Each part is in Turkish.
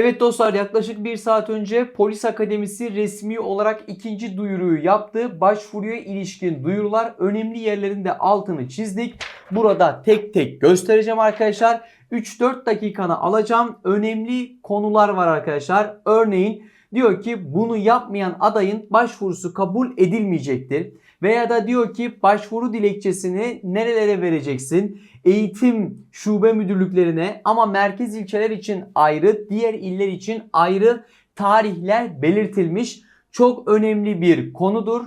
Evet dostlar yaklaşık bir saat önce Polis Akademisi resmi olarak ikinci duyuruyu yaptı. Başvuruya ilişkin duyurular önemli yerlerinde altını çizdik. Burada tek tek göstereceğim arkadaşlar. 3-4 dakikanı alacağım. Önemli konular var arkadaşlar. Örneğin diyor ki bunu yapmayan adayın başvurusu kabul edilmeyecektir. Veya da diyor ki başvuru dilekçesini nerelere vereceksin? Eğitim şube müdürlüklerine ama merkez ilçeler için ayrı, diğer iller için ayrı tarihler belirtilmiş. Çok önemli bir konudur.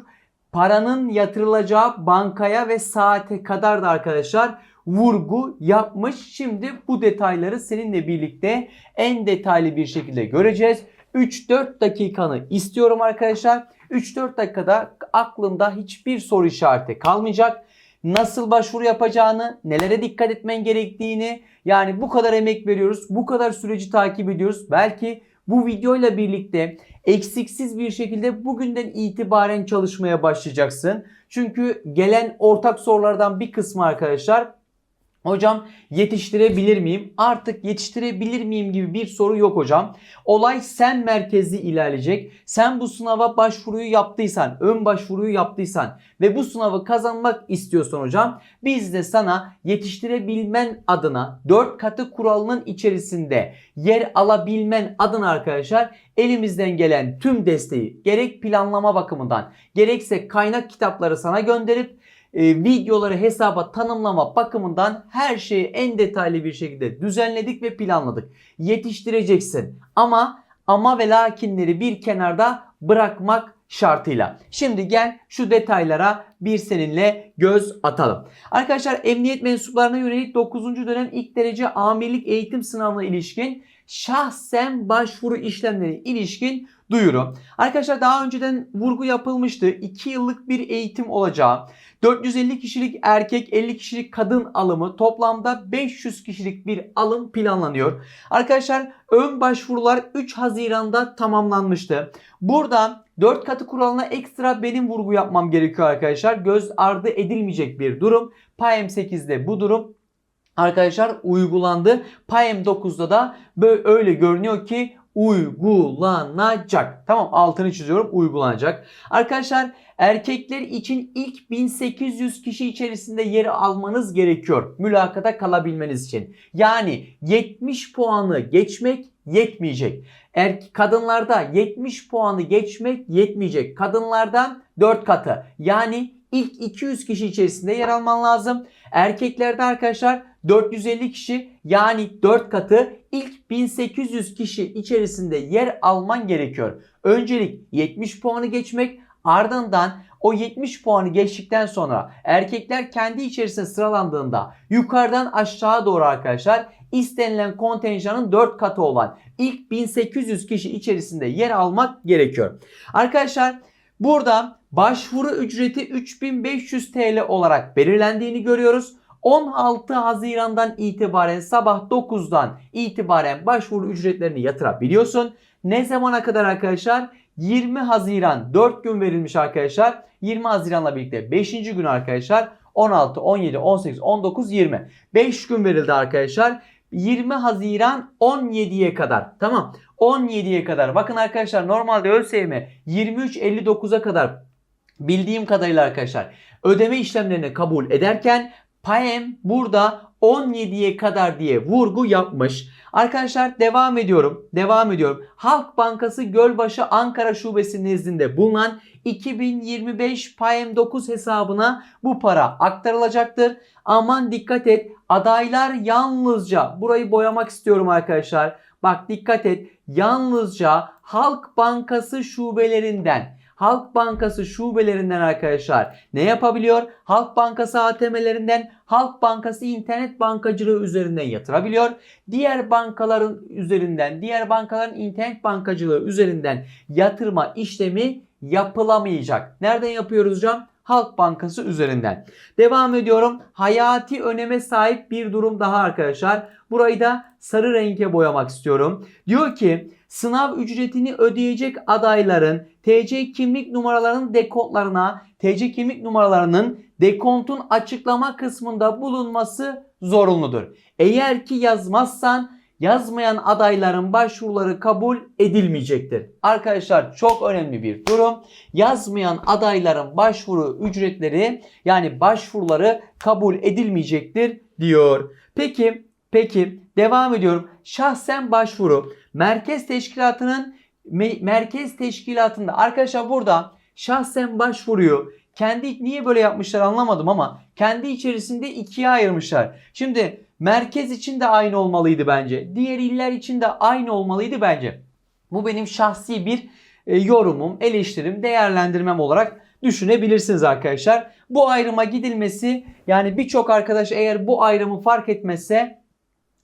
Paranın yatırılacağı bankaya ve saate kadar da arkadaşlar vurgu yapmış. Şimdi bu detayları seninle birlikte en detaylı bir şekilde göreceğiz. 3-4 dakikanı istiyorum arkadaşlar. 3-4 dakikada aklında hiçbir soru işareti kalmayacak. Nasıl başvuru yapacağını, nelere dikkat etmen gerektiğini yani bu kadar emek veriyoruz, bu kadar süreci takip ediyoruz. Belki bu videoyla birlikte eksiksiz bir şekilde bugünden itibaren çalışmaya başlayacaksın. Çünkü gelen ortak sorulardan bir kısmı arkadaşlar Hocam yetiştirebilir miyim? Artık yetiştirebilir miyim gibi bir soru yok hocam. Olay sen merkezli ilerleyecek. Sen bu sınava başvuruyu yaptıysan, ön başvuruyu yaptıysan ve bu sınavı kazanmak istiyorsan hocam biz de sana yetiştirebilmen adına 4 katı kuralının içerisinde yer alabilmen adına arkadaşlar elimizden gelen tüm desteği gerek planlama bakımından gerekse kaynak kitapları sana gönderip e, videoları hesaba tanımlama bakımından her şeyi en detaylı bir şekilde düzenledik ve planladık. Yetiştireceksin ama ama ve lakinleri bir kenarda bırakmak şartıyla. Şimdi gel şu detaylara bir seninle göz atalım. Arkadaşlar emniyet mensuplarına yönelik 9. dönem ilk derece amirlik eğitim sınavına ilişkin şahsen başvuru işlemlerine ilişkin duyuru. Arkadaşlar daha önceden vurgu yapılmıştı. 2 yıllık bir eğitim olacağı, 450 kişilik erkek 50 kişilik kadın alımı toplamda 500 kişilik bir alım planlanıyor. Arkadaşlar ön başvurular 3 Haziran'da tamamlanmıştı. Burada 4 katı kuralına ekstra benim vurgu yapmam gerekiyor arkadaşlar. Göz ardı edilmeyecek bir durum. PAEM 8'de bu durum arkadaşlar uygulandı. PAEM 9'da da böyle öyle görünüyor ki uygulanacak. Tamam altını çiziyorum uygulanacak. Arkadaşlar erkekler için ilk 1800 kişi içerisinde yer almanız gerekiyor mülakata kalabilmeniz için. Yani 70 puanı geçmek yetmeyecek. Er, kadınlarda 70 puanı geçmek yetmeyecek. Kadınlardan 4 katı. Yani ilk 200 kişi içerisinde yer alman lazım. Erkeklerde arkadaşlar 450 kişi yani 4 katı ilk 1800 kişi içerisinde yer alman gerekiyor. Öncelik 70 puanı geçmek ardından o 70 puanı geçtikten sonra erkekler kendi içerisinde sıralandığında yukarıdan aşağı doğru arkadaşlar istenilen kontenjanın 4 katı olan ilk 1800 kişi içerisinde yer almak gerekiyor. Arkadaşlar burada başvuru ücreti 3500 TL olarak belirlendiğini görüyoruz. 16 Haziran'dan itibaren sabah 9'dan itibaren başvuru ücretlerini yatırabiliyorsun. Ne zamana kadar arkadaşlar? 20 Haziran 4 gün verilmiş arkadaşlar. 20 Haziran'la birlikte 5. gün arkadaşlar 16, 17, 18, 19, 20. 5 gün verildi arkadaşlar. 20 Haziran 17'ye kadar. Tamam. 17'ye kadar. Bakın arkadaşlar normalde ÖSYM 23.59'a kadar bildiğim kadarıyla arkadaşlar ödeme işlemlerini kabul ederken PAEM burada 17'ye kadar diye vurgu yapmış. Arkadaşlar devam ediyorum. Devam ediyorum. Halk Bankası Gölbaşı Ankara Şubesi nezdinde bulunan 2025 PAEM 9 hesabına bu para aktarılacaktır. Aman dikkat et. Adaylar yalnızca burayı boyamak istiyorum arkadaşlar. Bak dikkat et. Yalnızca Halk Bankası şubelerinden Halk Bankası şubelerinden arkadaşlar ne yapabiliyor? Halk Bankası ATM'lerinden Halk Bankası internet bankacılığı üzerinden yatırabiliyor. Diğer bankaların üzerinden, diğer bankaların internet bankacılığı üzerinden yatırma işlemi yapılamayacak. Nereden yapıyoruz hocam? Halk Bankası üzerinden. Devam ediyorum. Hayati öneme sahip bir durum daha arkadaşlar. Burayı da sarı renge boyamak istiyorum. Diyor ki sınav ücretini ödeyecek adayların TC kimlik numaralarının dekontlarına TC kimlik numaralarının dekontun açıklama kısmında bulunması zorunludur. Eğer ki yazmazsan yazmayan adayların başvuruları kabul edilmeyecektir. Arkadaşlar çok önemli bir durum. Yazmayan adayların başvuru ücretleri yani başvuruları kabul edilmeyecektir diyor. Peki peki devam ediyorum. Şahsen başvuru merkez teşkilatının me- merkez teşkilatında arkadaşlar burada şahsen başvuruyu kendi niye böyle yapmışlar anlamadım ama kendi içerisinde ikiye ayırmışlar. Şimdi merkez için de aynı olmalıydı bence. Diğer iller için de aynı olmalıydı bence. Bu benim şahsi bir e, yorumum, eleştirim, değerlendirmem olarak düşünebilirsiniz arkadaşlar. Bu ayrıma gidilmesi yani birçok arkadaş eğer bu ayrımı fark etmezse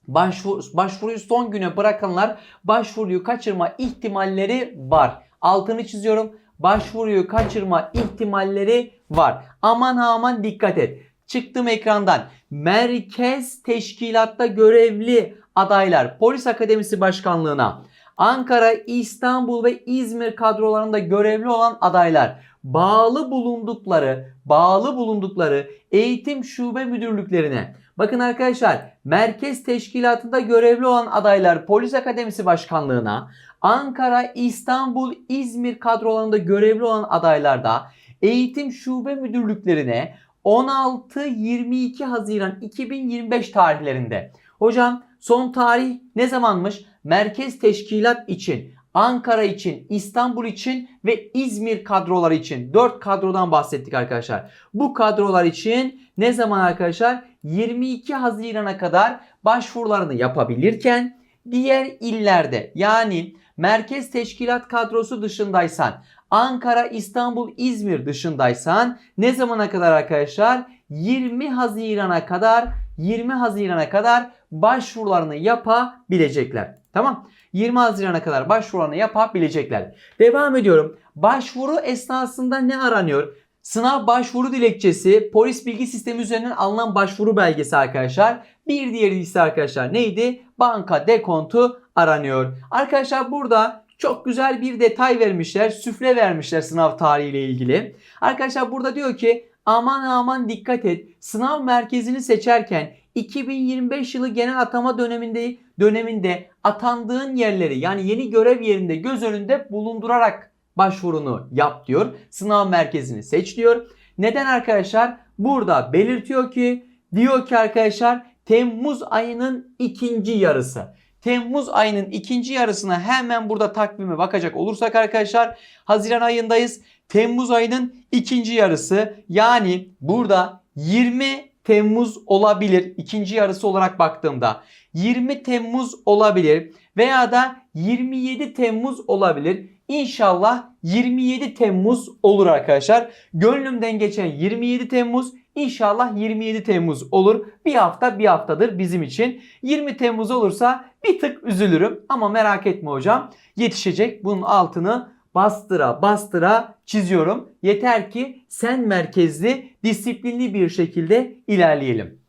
başvuru, başvuruyu son güne bırakanlar başvuruyu kaçırma ihtimalleri var. Altını çiziyorum. Başvuruyu kaçırma ihtimalleri var. Aman aman dikkat et. Çıktım ekrandan. Merkez teşkilatta görevli adaylar Polis Akademisi Başkanlığına, Ankara, İstanbul ve İzmir kadrolarında görevli olan adaylar bağlı bulundukları, bağlı bulundukları eğitim şube müdürlüklerine Bakın arkadaşlar merkez teşkilatında görevli olan adaylar Polis Akademisi Başkanlığına, Ankara, İstanbul, İzmir kadrolarında görevli olan adaylar da eğitim şube müdürlüklerine 16-22 Haziran 2025 tarihlerinde. Hocam son tarih ne zamanmış? Merkez teşkilat için, Ankara için, İstanbul için ve İzmir kadroları için 4 kadrodan bahsettik arkadaşlar. Bu kadrolar için ne zaman arkadaşlar? 22 Haziran'a kadar başvurularını yapabilirken diğer illerde yani merkez teşkilat kadrosu dışındaysan Ankara, İstanbul, İzmir dışındaysan ne zamana kadar arkadaşlar? 20 Haziran'a kadar 20 Haziran'a kadar başvurularını yapabilecekler. Tamam? 20 Haziran'a kadar başvurularını yapabilecekler. Devam ediyorum. Başvuru esnasında ne aranıyor? Sınav başvuru dilekçesi, polis bilgi sistemi üzerinden alınan başvuru belgesi arkadaşlar. Bir diğeri ise arkadaşlar neydi? Banka dekontu aranıyor. Arkadaşlar burada çok güzel bir detay vermişler. Süfle vermişler sınav tarihiyle ilgili. Arkadaşlar burada diyor ki aman aman dikkat et. Sınav merkezini seçerken 2025 yılı genel atama döneminde döneminde atandığın yerleri yani yeni görev yerinde göz önünde bulundurarak başvurunu yap diyor. Sınav merkezini seç diyor. Neden arkadaşlar? Burada belirtiyor ki diyor ki arkadaşlar Temmuz ayının ikinci yarısı. Temmuz ayının ikinci yarısına hemen burada takvime bakacak olursak arkadaşlar Haziran ayındayız. Temmuz ayının ikinci yarısı yani burada 20 Temmuz olabilir. ikinci yarısı olarak baktığımda 20 Temmuz olabilir veya da 27 Temmuz olabilir. İnşallah 27 Temmuz olur arkadaşlar. Gönlümden geçen 27 Temmuz İnşallah 27 Temmuz olur. Bir hafta bir haftadır bizim için. 20 Temmuz olursa bir tık üzülürüm ama merak etme hocam. Yetişecek. Bunun altını bastıra bastıra çiziyorum. Yeter ki sen merkezli, disiplinli bir şekilde ilerleyelim.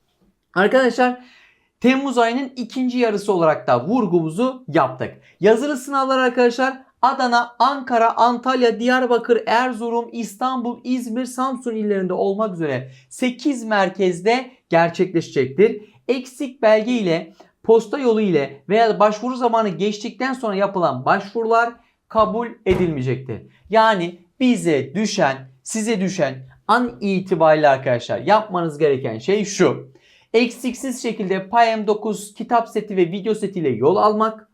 Arkadaşlar Temmuz ayının ikinci yarısı olarak da vurgumuzu yaptık. Yazılı sınavlar arkadaşlar Adana, Ankara, Antalya, Diyarbakır, Erzurum, İstanbul, İzmir, Samsun illerinde olmak üzere 8 merkezde gerçekleşecektir. Eksik belge ile posta yolu ile veya başvuru zamanı geçtikten sonra yapılan başvurular kabul edilmeyecektir. Yani bize düşen, size düşen an itibariyle arkadaşlar yapmanız gereken şey şu. Eksiksiz şekilde PAEM 9 kitap seti ve video setiyle yol almak.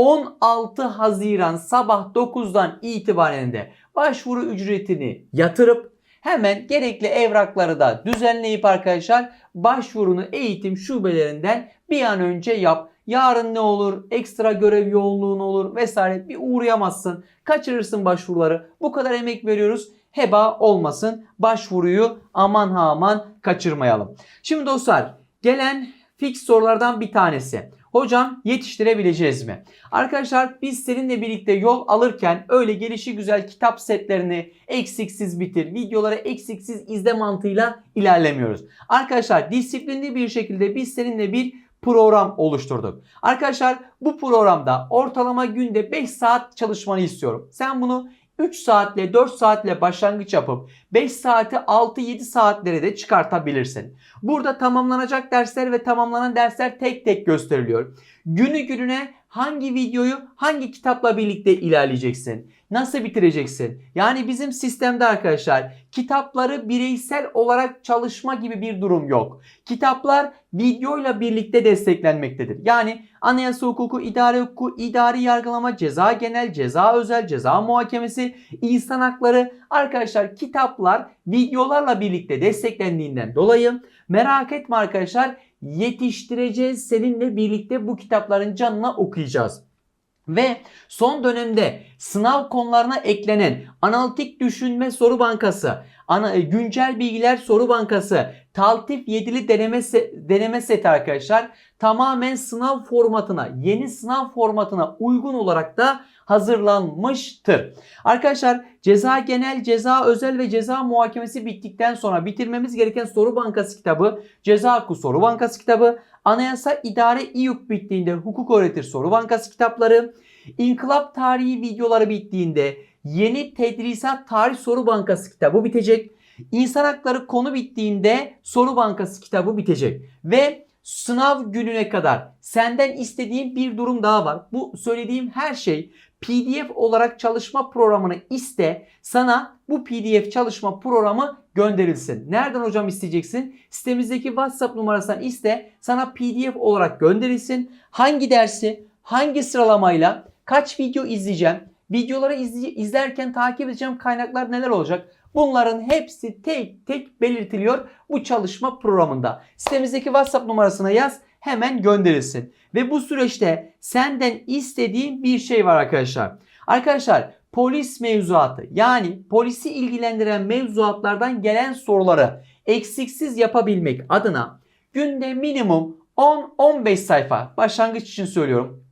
16 Haziran sabah 9'dan itibaren de başvuru ücretini yatırıp hemen gerekli evrakları da düzenleyip arkadaşlar başvurunu eğitim şubelerinden bir an önce yap. Yarın ne olur? Ekstra görev yoğunluğun olur vesaire bir uğrayamazsın. Kaçırırsın başvuruları. Bu kadar emek veriyoruz. Heba olmasın. Başvuruyu aman ha aman kaçırmayalım. Şimdi dostlar gelen fix sorulardan bir tanesi. Hocam yetiştirebileceğiz mi? Arkadaşlar biz seninle birlikte yol alırken öyle gelişi güzel kitap setlerini eksiksiz bitir, videoları eksiksiz izle mantığıyla ilerlemiyoruz. Arkadaşlar disiplinli bir şekilde biz seninle bir program oluşturduk. Arkadaşlar bu programda ortalama günde 5 saat çalışmanı istiyorum. Sen bunu 3 saatle 4 saatle başlangıç yapıp 5 saati 6-7 saatlere de çıkartabilirsin. Burada tamamlanacak dersler ve tamamlanan dersler tek tek gösteriliyor. Günü gününe hangi videoyu hangi kitapla birlikte ilerleyeceksin? Nasıl bitireceksin? Yani bizim sistemde arkadaşlar kitapları bireysel olarak çalışma gibi bir durum yok. Kitaplar videoyla birlikte desteklenmektedir. Yani anayasa hukuku, idare hukuku, idari yargılama, ceza genel, ceza özel, ceza muhakemesi, insan hakları arkadaşlar kitaplar videolarla birlikte desteklendiğinden dolayı merak etme arkadaşlar yetiştireceğiz seninle birlikte bu kitapların canına okuyacağız. Ve son dönemde sınav konularına eklenen analitik düşünme soru bankası, e, güncel bilgiler soru bankası, taltif yedili deneme, deneme seti arkadaşlar tamamen sınav formatına, yeni sınav formatına uygun olarak da hazırlanmıştır. Arkadaşlar ceza genel, ceza özel ve ceza muhakemesi bittikten sonra bitirmemiz gereken soru bankası kitabı, ceza hakkı soru bankası kitabı, anayasa idare İYUK bittiğinde hukuk öğretir soru bankası kitapları, İnkılap tarihi videoları bittiğinde yeni tedrisat tarih soru bankası kitabı bitecek. İnsan hakları konu bittiğinde soru bankası kitabı bitecek. Ve sınav gününe kadar senden istediğim bir durum daha var. Bu söylediğim her şey PDF olarak çalışma programını iste. Sana bu PDF çalışma programı gönderilsin. Nereden hocam isteyeceksin? Sitemizdeki WhatsApp numarasından iste. Sana PDF olarak gönderilsin. Hangi dersi, hangi sıralamayla, kaç video izleyeceğim, videoları izlerken takip edeceğim kaynaklar neler olacak? Bunların hepsi tek tek belirtiliyor bu çalışma programında. Sitemizdeki WhatsApp numarasına yaz hemen gönderilsin. Ve bu süreçte senden istediğim bir şey var arkadaşlar. Arkadaşlar polis mevzuatı yani polisi ilgilendiren mevzuatlardan gelen soruları eksiksiz yapabilmek adına günde minimum 10-15 sayfa başlangıç için söylüyorum.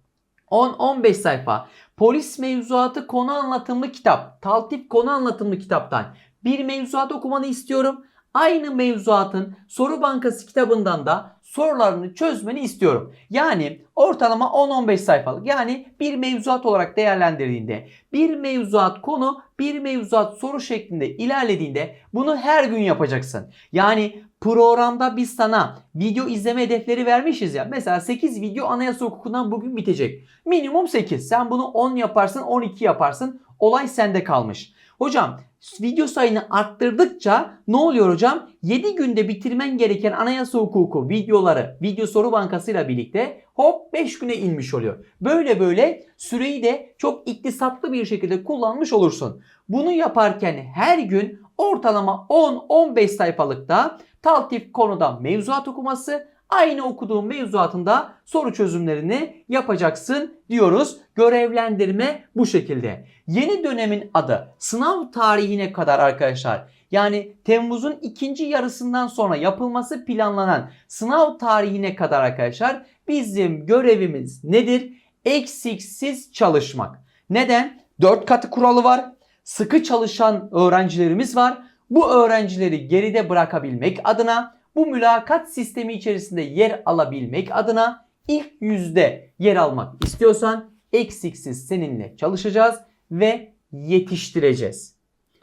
10-15 sayfa polis mevzuatı konu anlatımlı kitap, taltif konu anlatımlı kitaptan bir mevzuat okumanı istiyorum. Aynı mevzuatın soru bankası kitabından da sorularını çözmeni istiyorum. Yani ortalama 10-15 sayfalık yani bir mevzuat olarak değerlendirdiğinde bir mevzuat konu bir mevzuat soru şeklinde ilerlediğinde bunu her gün yapacaksın. Yani programda biz sana video izleme hedefleri vermişiz ya. Mesela 8 video anayasa hukukundan bugün bitecek. Minimum 8. Sen bunu 10 yaparsın 12 yaparsın. Olay sende kalmış. Hocam video sayını arttırdıkça ne oluyor hocam? 7 günde bitirmen gereken anayasa hukuku videoları video soru bankasıyla birlikte hop 5 güne inmiş oluyor. Böyle böyle süreyi de çok iktisatlı bir şekilde kullanmış olursun. Bunu yaparken her gün ortalama 10-15 sayfalıkta taltif konuda mevzuat okuması aynı okuduğun mevzuatında soru çözümlerini yapacaksın diyoruz. Görevlendirme bu şekilde. Yeni dönemin adı sınav tarihine kadar arkadaşlar. Yani Temmuz'un ikinci yarısından sonra yapılması planlanan sınav tarihine kadar arkadaşlar bizim görevimiz nedir? Eksiksiz çalışmak. Neden? 4 katı kuralı var. Sıkı çalışan öğrencilerimiz var. Bu öğrencileri geride bırakabilmek adına bu mülakat sistemi içerisinde yer alabilmek adına ilk yüzde yer almak istiyorsan eksiksiz seninle çalışacağız ve yetiştireceğiz.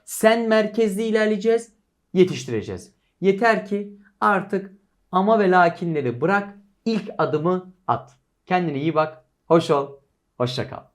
Sen merkezli ilerleyeceğiz, yetiştireceğiz. Yeter ki artık ama ve lakinleri bırak, ilk adımı at. Kendine iyi bak, hoş ol, hoşça kal.